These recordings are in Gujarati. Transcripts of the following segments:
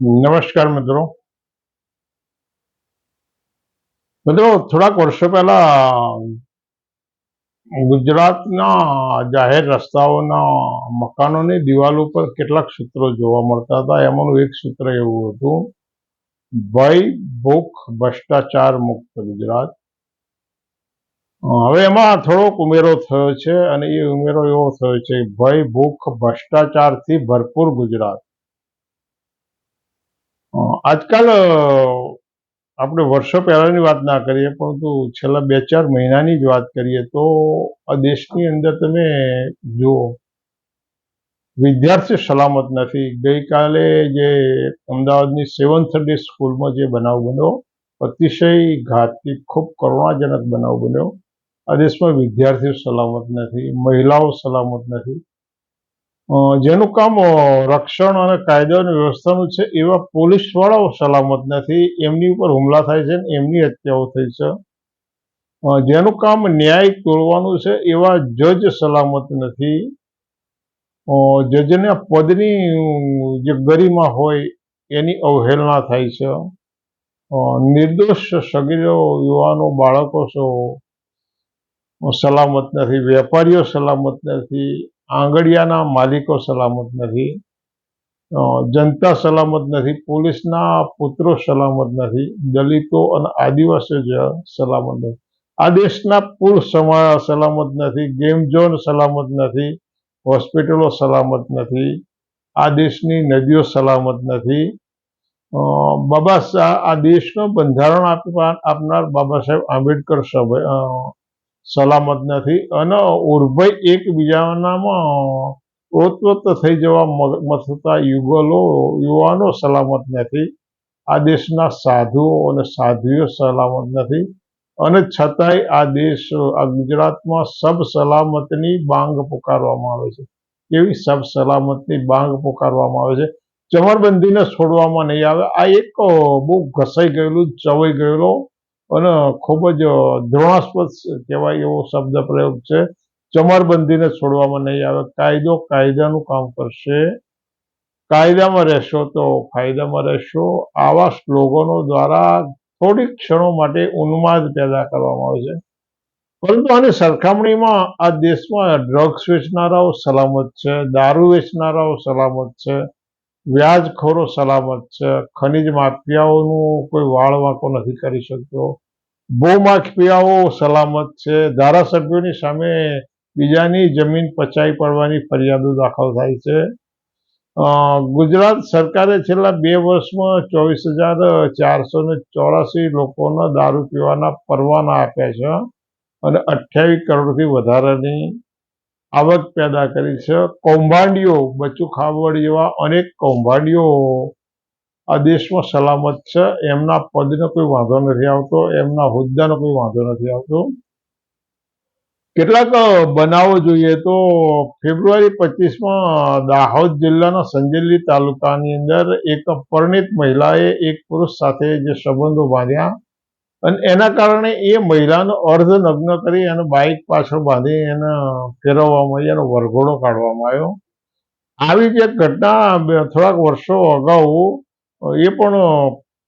નમસ્કાર મિત્રો. મિત્રો, થોડાક વર્ષો પહેલા ગુજરાતના જાહેર રસ્તાઓના મકાનોની દિવાલો પર કેટલાક સૂત્રો જોવા મળતા હતા. એમાંનું એક સૂત્ર એવું હતું, ભય, ભૂખ, ભ્રષ્ટાચાર મુક્ત ગુજરાત. હવે એમાં થોડોક ઉમેરો થયો છે અને એ ઉમેરો એવો થયો છે, ભય, ભૂખ, ભ્રષ્ટાચારથી ભરપૂર ગુજરાત. આજકાલ આપણે વર્ષો પહેલાની વાત ના કરીએ, પરંતુ છેલ્લા બે ચાર મહિનાની જ વાત કરીએ તો આ દેશની અંદર તમે જુઓ વિદ્યાર્થી સલામત નથી. ગઈકાલે જે અમદાવાદની સેવન્થ ડે સ્કૂલમાં જે બનાવ બન્યો, અતિશય ઘાતકી, ખૂબ કરુણાજનક બનાવ બન્યો. આ દેશમાં વિદ્યાર્થીઓ સલામત નથી, મહિલાઓ સલામત નથી. જેનું કામ રક્ષણ અને કાયદો અને વ્યવસ્થાનું છે, એવા પોલીસ વાળાઓ સલામત નથી. એમની ઉપર હુમલા થાય છે એમની હત્યાઓ થઈ છે. જેનું કામ ન્યાય તોડવાનું છે, એવા જજ સલામત નથી. જજના પદની જે ગરિમા હોય, એની અવહેલના થાય છે. નિર્દોષ સગીરો, યુવાનો, બાળકો સલામત નથી, વેપારીઓ સલામત નથી. આંગડિયાના માલિકો સલામત નથી. જનતા સલામત નથી. પોલીસના પુત્રો સલામત નથી. દલિતો અને આદિવાસીઓ જ સલામત નથી. આ દેશના પુલ સલામત નથી. ગેમ ઝોન સલામત નથી. હોસ્પિટલો સલામત નથી. આ દેશની નદીઓ સલામત નથી. બાબા આ દેશનો બંધારણ આપનાર બાબા સાહેબ આંબેડકર સલામત નથી અને ઉર્ભય એકબીજાનામાં ઓતપ્રોત થઈ જવા મથતા યુગલો, યુવાનો સલામત નથી. આ દેશના સાધુઓ અને સાધ્વીઓ સલામત નથી. અને છતાંય આ દેશ, આ ગુજરાતમાં સબ સલામતની બાંગ પુકારવામાં આવે છે. કેવી સબ સલામતની બાંગ પુકારવામાં આવે છે? ચમરબંધીને છોડવામાં નહીં આવે. આ એક બહુ ઘસાઈ ગયેલું, ચવાઈ ગયેલો અને ખૂબ જ દ્રોણાસ્પદ કહેવાય એવો શબ્દ પ્રયોગ છે. ચમરબંધીને છોડવામાં નહીં આવે. કાયદો કાયદાનું કામ કરશે. કાયદામાં રહેશો તો ફાયદામાં રહેશો. આવા સ્લોગનો દ્વારા થોડીક ક્ષણો માટે ઉન્માદ પેદા કરવામાં આવે છે. પરંતુ આની સરખામણીમાં આ દેશમાં ડ્રગ્સ વેચનારાઓ સલામત છે, દારૂ વેચનારાઓ સલામત છે વ્યાજખોરો સલામત છે. ખનિજ માફિયાઓનું કોઈ વાળ વાંકો નથી કરી શકતો. ભૂમાફિયાઓ સલામત છે. ધારાસભ્યોની સામે બીજાની જમીન પચાવી પડવાની ફરિયાદો દાખલ થાય છે. ગુજરાત સરકારે છેલ્લા બે વર્ષમાં ચોવીસ હજાર ચારસો ને ચોરાસી લોકોના દારૂ પીવાના પરવાના આપ્યા છે અને અઠ્યાવીસ કરોડથી વધારાની આવક પેદા કરી છે. કૌભાંડીઓ, બચ્ચું ખાબડ જેવા અનેક કૌભાંડીઓ આ દેશમાં સલામત છે. એમના પદનો કોઈ વાંધો નથી આવતો, એમના હોદ્દાનો કોઈ વાંધો નથી આવતો. કેટલાક બનાવો જોઈએ તો ફેબ્રુઆરી પચીસમાં દાહોદ જિલ્લાના સંજેલી તાલુકાની અંદર એક પરિણીત મહિલાએ એક પુરુષ સાથે જે સંબંધો બાંધ્યા. અને એના કારણે એ મહિલાનો અર્ધ નગ્ન કરી એને બાઇક પાછળ બાંધી એને ફેરવવામાં આવી એનો વરઘોડો કાઢવામાં આવ્યો. આવી જ એક ઘટના થોડાક વર્ષો અગાઉ, એ પણ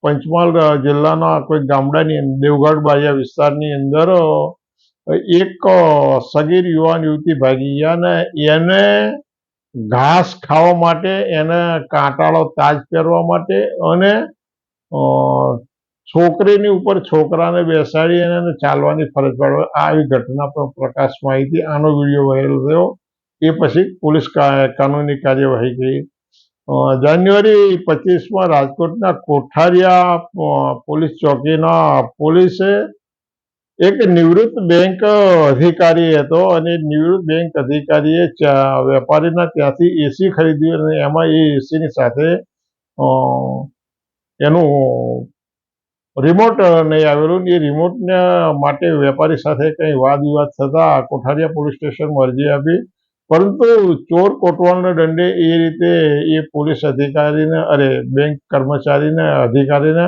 પંચમહાલ જિલ્લાના કોઈ ગામડાની દેવગઢ બાજા વિસ્તારની અંદર, એક સગીર યુવાન યુવતી ભાગી ગયા અને એને ઘાસ ખાવા માટે, એને કાંટાળો તાજ પહેરવા માટે અને છોકરીની ઉપર છોકરાને બેસાડી અને ચાલવાની ફરજ પાડવા. આવી ઘટના પણ પ્રકાશમાં આવી હતી આનો વીડિયો વાયરલ થયો. એ પછી પોલીસ કાનૂની કાર્યવાહી કરી જાન્યુઆરી પચીસમાં રાજકોટના કોઠારિયા પોલીસ ચોકીના પોલીસે એક નિવૃત્ત બેંક અધિકારી હતો અને નિવૃત્ત બેંક અધિકારીએ વેપારીના ત્યાંથી એસી ખરીદ્યું અને એમાં એ એસીની સાથે એનું રિમોટ નહીં આવેલું એ રિમોટને માટે વેપારી સાથે કંઈ વાદ વિવાદ થતાં કોઠારિયા પોલીસ સ્ટેશનમાં અરજી આપી. પરંતુ ચોર કોટવાળના દંડે એ રીતે એ પોલીસ અધિકારીને, અરે, બેંક કર્મચારીને, અધિકારીને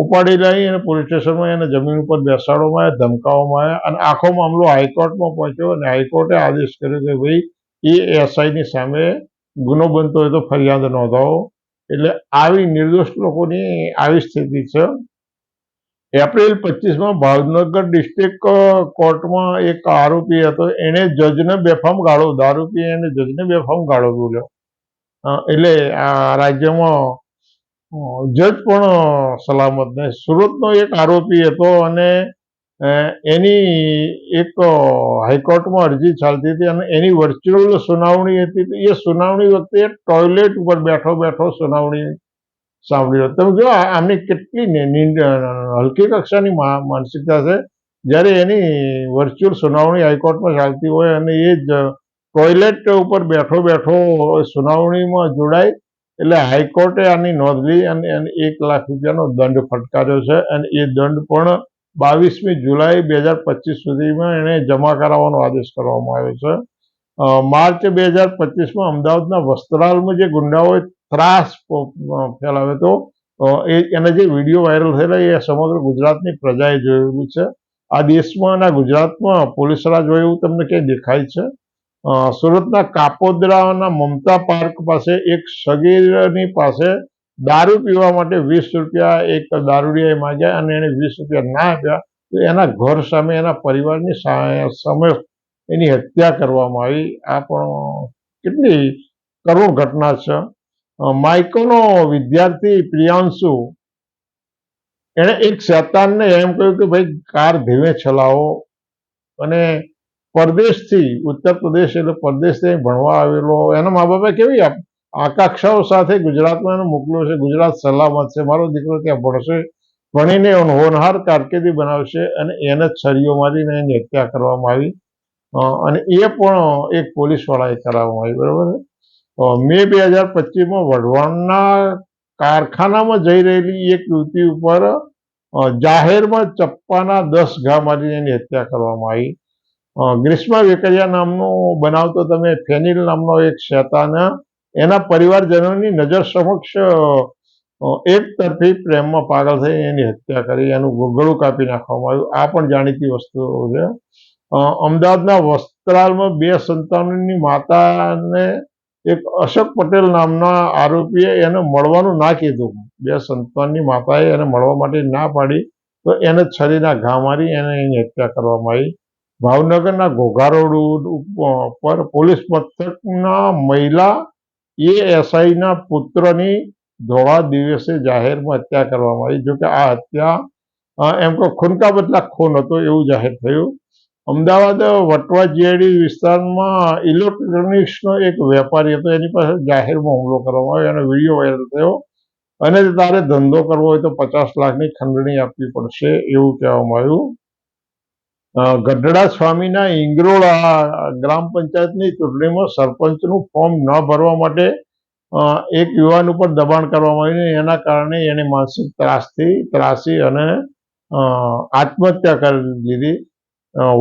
ઉપાડી લઈ અને પોલીસ સ્ટેશનમાં એને જમીન ઉપર બેસાડવામાં આવ્યા, ધમકાવવામાં આવ્યા અને આખો મામલો હાઈકોર્ટમાં પહોંચ્યો અને હાઈકોર્ટે આદેશ કર્યો કે ભાઈ, એ એસઆઈની સામે ગુનો બનતો હોય તો ફરિયાદ નોંધાવો. એટલે આવી નિર્દોષ લોકોની આવી સ્થિતિ છે. એપ્રિલ પચીસમાં ભાવનગર ડિસ્ટ્રિક્ટ કોર્ટમાં એક આરોપી હતો. એણે જજને બેફામ ગાળો આરોપી એને જજને બેફામ ગાળો બોલ્યો. એટલે આ રાજ્યમાં જજ પણ સલામત નહીં. સુરતનો એક આરોપી હતો અને એની એક હાઈકોર્ટમાં અરજી ચાલતી હતી અને એની વર્ચ્યુઅલ સુનાવણી હતી. એ સુનાવણી વખતે ટોયલેટ ઉપર બેઠો બેઠો સુનાવણી સાંભળ્યો તમે જો આમની કેટલી હલકી કક્ષાની માનસિકતા છે. જ્યારે એની વર્ચ્યુઅલ સુનાવણી હાઈકોર્ટમાં ચાલતી હોય અને એ જ ટોયલેટ ઉપર બેઠો બેઠો સુનાવણીમાં જોડાય, એટલે હાઈકોર્ટે આની નોંધ લઈ અને એક લાખ રૂપિયાનો દંડ ફટકાર્યો છે. અને એ દંડ પણ બાવીસમી જુલાઈ બે હજાર પચીસ સુધીમાં એને જમા કરાવવાનો આદેશ કરવામાં આવ્યો છે. માર્ચ બે હજાર પચીસમાં અમદાવાદના વસ્ત્રાલમાં જે ગુંડાઓએ ત્રાસ ફેલાવ્યો હતો એ, એના જે વીડિયો વાયરલ થયેલા એ સમગ્ર ગુજરાતની પ્રજાએ જોયેલું છે. આ દેશમાં અને ગુજરાતમાં પોલીસ રાજ હોય એવું તમને ક્યાંય દેખાય છે. સુરતના કાપોદ્રાના મમતા પાર્ક પાસે એક સગીરની પાસે દારૂ પીવા માટે વીસ રૂપિયા એક દારૂડિયાએ માગ્યા અને એને વીસ રૂપિયા ના આપ્યા, તો એના ઘર સામે એના પરિવારની સામે એની હત્યા કરવામાં આવી. આ પણ કેટલી કરુણ ઘટના છે. માઇકોનો વિદ્યાર્થી પ્રિયાંશુ, એણે એક શેતાનને એમ કહ્યું કે ભાઈ, કાર ધીમે ચલાવો. અને પરદેશથી, ઉત્તર પ્રદેશ એટલે પરદેશથી ભણવા આવેલો. એના મા બાપે કેવી આ- આકાંક્ષાઓ સાથે ગુજરાતમાં એને મોકલ્યો છે. ગુજરાત સલામત છે. મારો દીકરો ત્યાં ભણશે, ભણીને હોનહાર કારકિર્દી બનાવશે અને એને છરીઓ મારીને એની હત્યા કરવામાં આવી. અને એ પણ એક પોલીસવાળાએ કરાવવામાં આવી, બરાબર મે બે હજાર પચીસમાં વઢવાણના કારખાનામાં જઈ રહેલી એક યુવતી ઉપર જાહેરમાં ચપ્પાના દસ ઘા મારીને એની હત્યા કરવામાં આવી. ગ્રીષ્મા વેકરિયા નામનો બનાવતો તમે ફેનિલ નામનો એક શેતાન એના પરિવારજનોની નજર સમક્ષ એક તરફી પ્રેમમાં પાગલ થઈ એની હત્યા કરી, એનું ગોગળું કાપી નાખવામાં આવ્યું. આ પણ જાણીતી વસ્તુઓ છે. અમદાવાદના વસ્ત્રાલમાં બે સંતાનોની માતાને એક અશોક પટેલ નામના આરોપીએ એને મળવાનું ના કીધું. બે સંતાનની માતાએ એને મળવા માટે ના પાડી, તો એને છરીના ઘા મારી એને એની હત્યા કરવામાં આવી. ભાવનગરના ઘોઘા રોડ ઉપ- પર પોલીસ મથકના મહિલા એએસઆઈના પુત્રની ધોળા દિવસે જાહેરમાં હત્યા કરવામાં આવી. જોકે આ હત્યા એમ કહો ખૂનકા બદલા ખૂન હતો એવું જાહેર થયું. અમદાવાદ વટવા જીઆઈડી વિસ્તારમાં ઇલેક્ટ્રોનિક્સનો એક વેપારી હતો. એની પાસે જાહેરમાં હુમલો કરવામાં આવ્યો. અને વીડિયો વાયરલ થયો. અને તારે ધંધો કરવો હોય તો પચાસ લાખની ખંડણી આપવી પડશે એવું કહેવામાં આવ્યું. ગઢડા સ્વામીના ઇંગરોળા ગ્રામ પંચાયતની ચૂંટણીમાં સરપંચનું ફોર્મ ન ભરવા માટે એક યુવાન ઉપર દબાણ કરવામાં આવ્યું એના કારણે એને માનસિક ત્રાસથી, ત્રાસી અને આત્મહત્યા કરી લીધી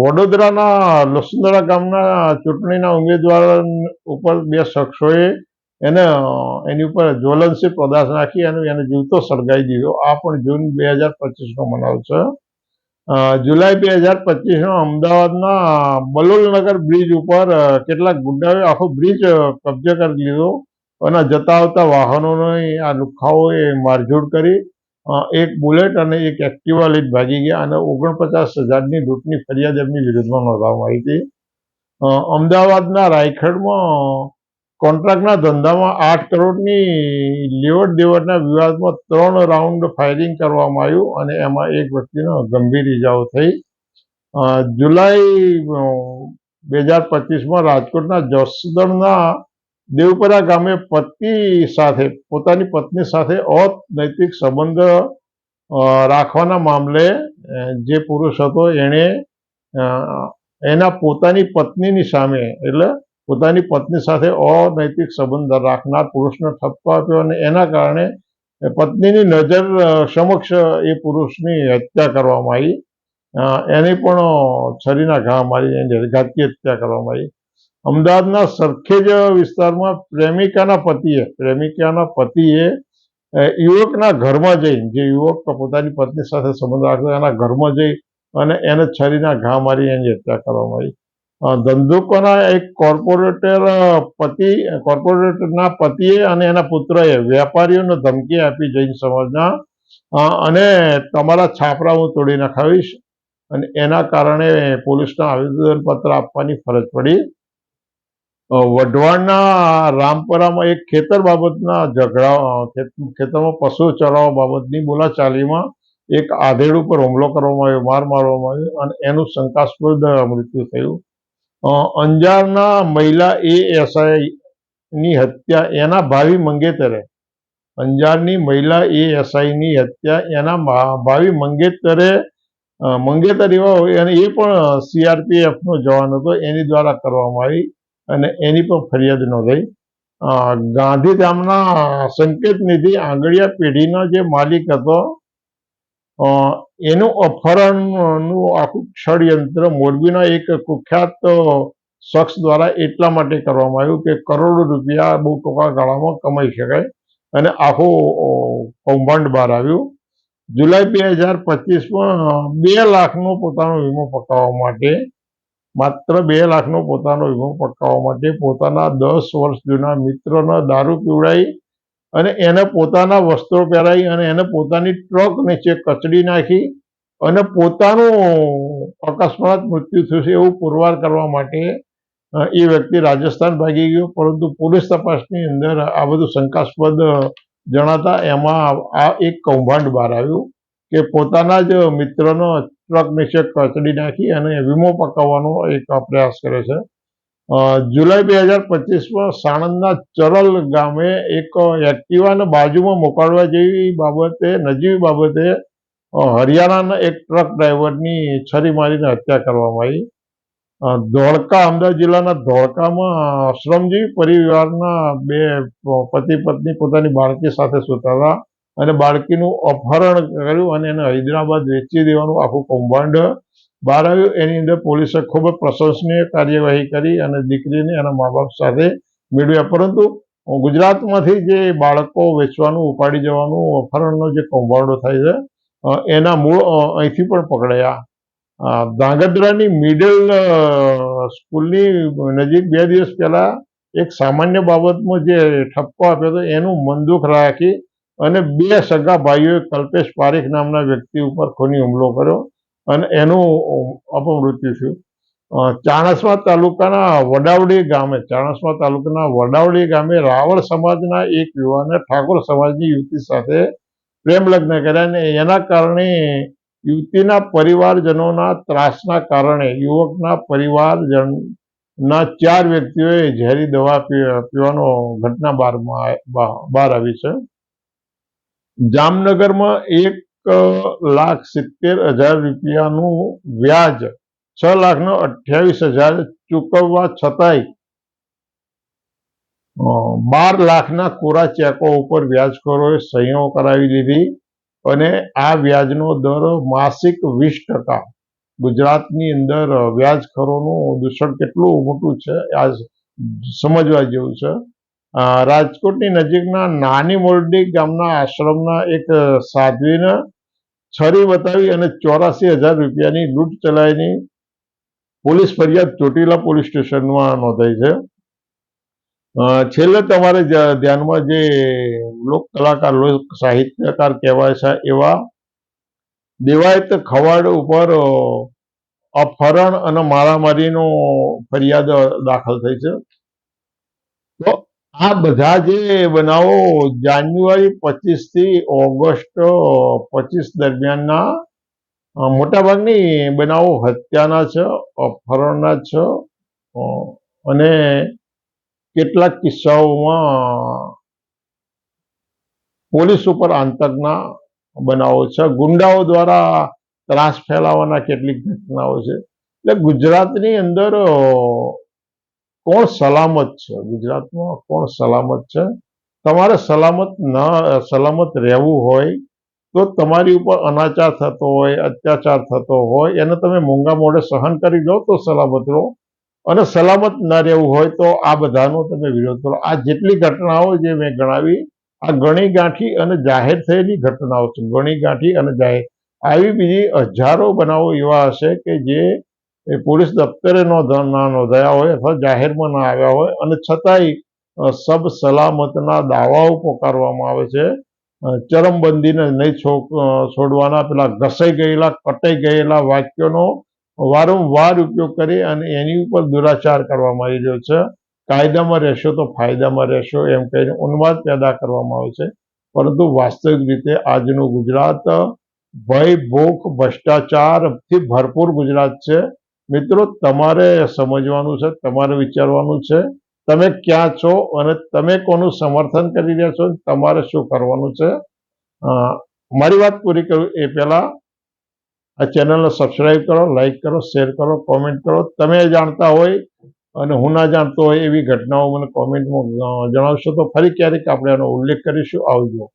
વડોદરાના લસુંદરા ગામના ચૂંટણીના ઉમેદવાર ઉપર બે શખ્સોએ એને એની ઉપર જ્વલનશીલ પદાર્થ નાખી અને એને જીવતો સળગાવી દીધો. આ પણ જૂન બે હજાર પચીસનો બનાવ છે. જુલાઈ બે હજાર પચીસમાં અમદાવાદના બલોલનગર બ્રિજ ઉપર કેટલાક ગુંડાઓએ આખો બ્રિજ કબજે કરી લીધો અને જતા આવતા વાહનોની આ લુખાઓએ મારઝૂડ કરી એક બુલેટ અને એક એક્ટિવા લઈ ભાગી ગયા અને ઓગણપચાસ હજારની લૂંટની ફરિયાદ એમની વિરુદ્ધમાં નોંધવામાં આવી હતી. અમદાવાદના રાયખડમાં કોન્ટ્રાક્ટના ધંધામાં આઠ કરોડની લેવડ દેવડના વિવાદમાં ત્રણ રાઉન્ડ ફાયરિંગ કરવામાં આવ્યું અને એમાં એક વ્યક્તિનો ગંભીર ઈજાઓ થઈ. જુલાઈ બે હજાર પચીસમાં રાજકોટના જસદણના દેવપરા ગામે પતિ સાથે, પોતાની પત્ની સાથે અનૈતિક સંબંધ રાખવાના મામલે જે પુરુષ હતો એણે એના પોતાની પત્નીની સામે, એટલે પોતાની પત્ની સાથે અનૈતિક સંબંધ રાખનાર પુરુષને ઠપકો આપ્યો અને એના કારણે પત્નીની નજર સમક્ષ એ પુરુષની હત્યા કરવામાં આવી. એની પણ છરીના ઘા મારી એની ઘાતકી હત્યા કરવામાં આવી. અમદાવાદના સરખેજ વિસ્તારમાં પ્રેમિકાના પતિએ પ્રેમિકાના પતિએ યુવકના ઘરમાં જઈ, જે યુવક પોતાની પત્ની સાથે સંબંધ રાખતો એના ઘરમાં જઈ અને એને છરીના ઘા મારી એની હત્યા કરવામાં આવી. ધંધુકોના એક કોર્પોરેટર પતિ, કોર્પોરેટરના પતિએ અને એના પુત્રએ વેપારીઓને ધમકી આપી જૈન સમાજના. અને તમારા છાપરા હું તોડી નખાવીશ અને એના કારણે પોલીસના આવેદનપત્ર આપવાની ફરજ પડી. વઢવાણના રામપરામાં એક ખેતર બાબતના ઝઘડા ખેતરમાં પશુ ચરાવવા બાબતની બોલાચાલીમાં એક આધેડ ઉપર હુમલો કરવામાં આવ્યો, માર મારવામાં આવ્યો અને એનું શંકાસ્પદ મૃત્યુ થયું. અંજારના મહિલા એએસઆઈ ની હત્યા એના ભાવિ મંગેતરે. અંજારની મહિલા એએસઆઈ ની હત્યા એના ભાવિ મંગેતરે મંગેતર એવા હોય અને એ પણ સીઆરપીએફનો જવાન હતો, એની દ્વારા કરવામાં આવી અને એની પણ ફરિયાદ નોંધાઈ. ગાંધીધામના સંકેત નિધિ આંગળીયા પેઢીનો જે માલિક હતો એનું અપહરણનું આખું ષડયંત્ર મોરબીના એક કુખ્યાત શખ્સ દ્વારા એટલા માટે કરવામાં આવ્યું કે કરોડો રૂપિયા બહુ ટૂંકા ગાળામાં કમાઈ શકાય અને આખું કૌભાંડ બહાર આવ્યું. જુલાઈ બે હજાર પચીસમાં બે લાખનો પોતાનો વીમો પકાવવા માટે, માત્ર બે લાખનો પોતાનો વીમો પકાવવા માટે પોતાના દસ વર્ષ જૂના મિત્રોના દારૂ પીવડાવી અને એને પોતાના વસ્ત્રો પહેરાવી અને એને પોતાની ટ્રક નીચે કચડી નાખી અને પોતાનું અકસ્માત મૃત્યુ થયું છે એવું પુરવાર કરવા માટે એ વ્યક્તિ રાજસ્થાન ભાગી ગયો. પરંતુ પોલીસ તપાસની અંદર આ બધું શંકાસ્પદ જણાતા એમાં આ એક કૌભાંડ બહાર આવ્યું કે પોતાના જ મિત્રનો ટ્રક નીચે કચડી નાખી અને વીમો પકાવવાનો એક પ્રયાસ કરે છે. જુલાઈ બે હજાર પચીસમાં સાણંદના ચરલ ગામે એક એક્ટિવાને બાજુમાં મોકલવા જેવી બાબતે, નજીવી બાબતે હરિયાણાના એક ટ્રક ડ્રાઈવરની છરી મારીને હત્યા કરવામાં આવી. ધોળકા, અમદાવાદ જિલ્લાના ધોળકામાં શ્રમજીવી પરિવારના બે પતિ પત્ની પોતાની બાળકી સાથે સૂતા હતા અને બાળકીનું અપહરણ કર્યું અને એને હૈદરાબાદ વેચી દેવાનું આખું કૌભાંડ બહાર આવ્યું એની અંદર પોલીસે ખૂબ જ પ્રશંસનીય કાર્યવાહી કરી અને દીકરીને એના મા બાપ સાથે મેળવ્યા. પરંતુ ગુજરાતમાંથી જે બાળકો વેચવાનું, ઉપાડી જવાનું, અપહરણનો જે કૌભાંડો થાય છે એના મૂળ અહીંથી પણ પકડાયા. ધાંગધ્રાની મિડલ સ્કૂલની નજીક બે દિવસ પહેલા એક સામાન્ય બાબતમાં જે ઠપકો આપ્યો હતો, એનું મનદુખ રાખી અને બે સગા ભાઈઓએ કલ્પેશ પારેખ નામના વ્યક્તિ ઉપર ખૂની હુમલો કર્યો. અને એનું અપમૃત્યુ થયું. અ, ચાણસ્મા તાલુકાના વડાવડી ગામે ચાણસ્મા તાલુકાના વડાવડી ગામે રાવળ સમાજના એક યુવાને ઠાકોર સમાજની યુવતી સાથે પ્રેમ લગ્ન કર્યા અને એના કારણે યુવતીના પરિવારજનોના ત્રાસના કારણે યુવકના પરિવારજનના ચાર વ્યક્તિઓએ ઝેરી દવા પીવાનો ઘટના બહાર આવી છે. જામનગરમાં એક લાખ સિત્તેર હજાર રૂપિયાનું વ્યાજ. છ લાખનો અઠ્યાવીસ હજાર ચૂકવવા છતાંય બાર લાખના કોરા ચેકો ઉપર વ્યાજખોરોએ સહીઓ કરાવી લીધી અને આ વ્યાજનો દર માસિક વીસ ટકા. ગુજરાતની અંદર વ્યાજખોરોનું દૂષણ કેટલું મોટું છે આ સમજવા જેવું છે. રાજકોટની નજીકના નાની મોરડી ગામના આશ્રમના એક સાધ્વીને છરી બતાવી અને ચોરાસી હજાર રૂપિયાની લૂંટ ચલાવીની પોલીસ ફરિયાદ ચોટીલા પોલીસ સ્ટેશનમાં નોંધાઈ છે. છેલ્લે તમારે ધ્યાનમાં જે લોક કલાકાર, લોક સાહિત્યકાર કહેવાય છે એવા દેવાયત ખવાડ ઉપર અપહરણ અને મારામારીનો ફરિયાદ દાખલ થઈ છે. તો આ બધા જે બનાવો જાન્યુઆરી પચીસથી ઓગસ્ટ પચીસ દરમિયાનના મોટાભાગની બનાવો હત્યાના છે, અપહરણના છે અને કેટલાક કિસ્સાઓમાં પોલીસ ઉપર આંતકના બનાવો છે. ગુંડાઓ દ્વારા ત્રાસ ફેલાવવાના કેટલીક ઘટનાઓ છે. એટલે ગુજરાતની અંદર કોણ સલામત છે? ગુજરાતમાં કોણ સલામત છે? તમારે સલામત ના, સલામત રહેવું હોય તો તમારી ઉપર અનાચાર થતો હોય, અત્યાચાર થતો હોય, એને તમે મોંઘા મોઢે સહન કરી લો તો સલામત રહો. અને સલામત ન રહેવું હોય તો આ બધાનો તમે વિરોધ કરો. આ જેટલી ઘટનાઓ જે મેં ગણાવી, આ ગણી ગાંઠી અને જાહેર થયેલી ઘટનાઓ છે. ગણી ગાંઠી અને જાહેર. આવી બીજી હજારો બનાવો એવા હશે કે જે એ પોલીસ દફતરે નો નોંધાયા હોય અથવા જાહેરમાં ના આવ્યા હોય અને છતાંય સબ સલામતના દાવાઓ પોકારવામાં આવે છે. ચરમબંધીને નહીં છોડવાના પેલા ઘસાઈ ગયેલા, કટાઈ ગયેલા વાક્યોનો વારંવાર ઉપયોગ કરી અને એની ઉપર દુરાચાર કરવામાં આવી રહ્યો છે. કાયદામાં રહેશો તો ફાયદામાં રહેશો એમ કહીને ઉન્માદ પેદા કરવામાં આવે છે. પરંતુ વાસ્તવિક રીતે આજનું ગુજરાત ભય, ભૂખ, ભ્રષ્ટાચારથી ભરપૂર ગુજરાત છે. મિત્રો, તમારે સમજવાનું છે, તમારે વિચારવાનું છે, તમે ક્યાં છો અને તમે કોનું સમર્થન કરી રહ્યા છો, તમારે શું કરવાનું છે? મારી વાત પૂરી કરું એ પહેલા. આ ચેનલને સબસ્ક્રાઈબ કરો લાઈક કરો શેર કરો કોમેન્ટ કરો. તમે જાણતા હોય અને હું ના જાણતો હોય એવી ઘટનાઓ મને કોમેન્ટમાં જણાવશો તો ફરી ક્યારેક આપણે એનો ઉલ્લેખ કરીશું. આવજો.